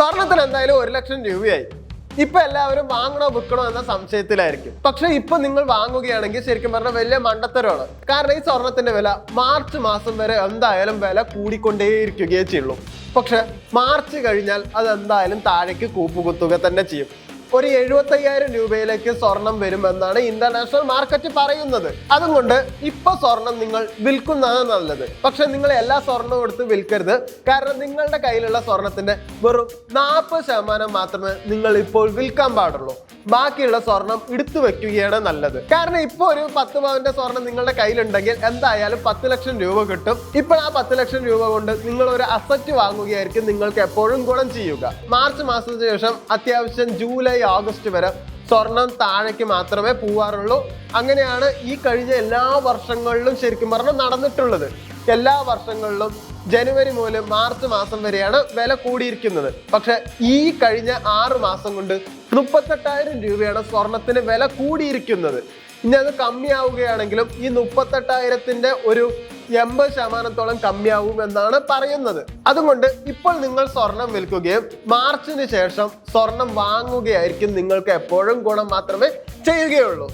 സ്വർണത്തിന് എന്തായാലും ഒരു ലക്ഷം രൂപയായി. ഇപ്പൊ എല്ലാവരും വാങ്ങണോ വിൽക്കണോ എന്ന സംശയത്തിലായിരിക്കും. പക്ഷെ ഇപ്പൊ നിങ്ങൾ വാങ്ങുകയാണെങ്കിൽ ശരിക്കും പറഞ്ഞാൽ വലിയ മണ്ടത്തരമാണ്. കാരണം ഈ സ്വർണത്തിന്റെ വില മാർച്ച് മാസം വരെ എന്തായാലും വില കൂടിക്കൊണ്ടേയിരിക്കുകയേ ചെയ്യുള്ളൂ. പക്ഷെ മാർച്ച് കഴിഞ്ഞാൽ അത് എന്തായാലും താഴേക്ക് കൂപ്പുകുത്തുക തന്നെ ചെയ്യും. ഒരു എഴുപത്തയ്യായിരം രൂപയിലേക്ക് സ്വർണം വരുമെന്നാണ് ഇന്റർനാഷണൽ മാർക്കറ്റ് പറയുന്നത്. അതുകൊണ്ട് ഇപ്പൊ സ്വർണം നിങ്ങൾ വിൽക്കുന്നതാണ് നല്ലത്. പക്ഷെ നിങ്ങൾ എല്ലാ സ്വർണവും എടുത്ത് വിൽക്കരുത്. കാരണം നിങ്ങളുടെ കയ്യിലുള്ള സ്വർണത്തിന്റെ വെറും നാൽപ്പത് ശതമാനം മാത്രമേ നിങ്ങൾ ഇപ്പോൾ വിൽക്കാൻ പാടുള്ളൂ. ബാക്കിയുള്ള സ്വർണം എടുത്തു വെക്കുകയാണ് നല്ലത്. കാരണം ഇപ്പൊ ഒരു പത്ത് പവന്റെ സ്വർണം നിങ്ങളുടെ കയ്യിലുണ്ടെങ്കിൽ എന്തായാലും പത്ത് ലക്ഷം രൂപ കിട്ടും. ഇപ്പോൾ ആ പത്ത് ലക്ഷം രൂപ കൊണ്ട് നിങ്ങൾ ഒരു അസറ്റ് വാങ്ങുകയായിരിക്കും നിങ്ങൾക്ക് എപ്പോഴും ഗുണം ചെയ്യുക. മാർച്ച് മാസത്തിന് ശേഷം അത്യാവശ്യം ജൂലൈ ഓഗസ്റ്റ് വരെ സ്വർണം താഴേക്ക് മാത്രമേ പോവാറുള്ളൂ. അങ്ങനെയാണ് ഈ കഴിഞ്ഞ എല്ലാ വർഷങ്ങളിലും ശരിക്കും പറഞ്ഞാൽ നടന്നിട്ടുള്ളത്. എല്ലാ വർഷങ്ങളിലും ജനുവരി മുതൽ മാർച്ച് മാസം വരെയാണ് വില കൂടിയിരിക്കുന്നത്. പക്ഷെ ഈ കഴിഞ്ഞ ആറ് മാസം കൊണ്ട് മുപ്പത്തെട്ടായിരം രൂപയാണ് സ്വർണത്തിന് വില കൂടിയിരിക്കുന്നത്. ഇനി അത് കമ്മിയാവുകയാണെങ്കിലും ഈ മുപ്പത്തെട്ടായിരത്തിന്റെ ഒരു എൺപത് ശതമാനത്തോളം കമ്മിയാവും എന്നാണ് പറയുന്നത്. അതുകൊണ്ട് ഇപ്പോൾ നിങ്ങൾ സ്വർണം വിൽക്കുകയും മാർച്ചിന് ശേഷം സ്വർണം വാങ്ങുകയായിരിക്കും നിങ്ങൾക്ക് എപ്പോഴും ഗുണം മാത്രമേ ചെയ്യുകയുള്ളൂ.